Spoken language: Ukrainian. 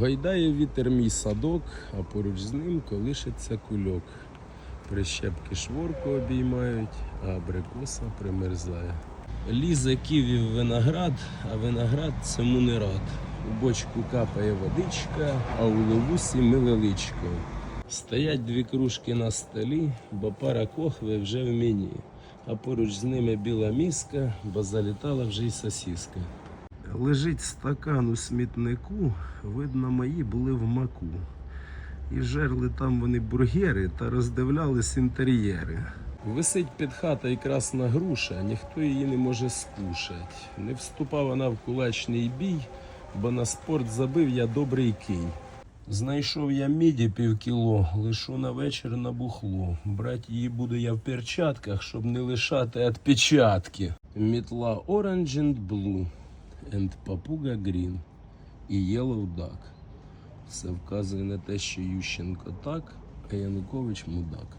Гойдає вітер мій садок, а поруч з ним колишиться кульок. Прищепки шворку обіймають, а абрикоса примерзає. Лізе ківів виноград, а виноград цьому не рад. У бочку капає водичка, а у ловусі милеличко. Стоять дві кружки на столі, бо пара кохви вже в мені. А поруч з ними біла міска, бо залітала вже й сосіска. Лежить стакан у смітнику, видно, мої були в маку. І жерли там вони бургери та роздивлялись інтер'єри. Висить під хатою красна груша, ніхто її не може скушать. Не вступав вона в кулачний бій, бо на спорт забив я добрий кий. Знайшов я міді півкіло, лишу на вечір на бухло. Брать її буду я в перчатках, щоб не лишати відпечатки. Мітла Orange and Blue and Papuga Green і Yellow Duck. Все вказує на те, що Ющенко так, а Янукович мудак.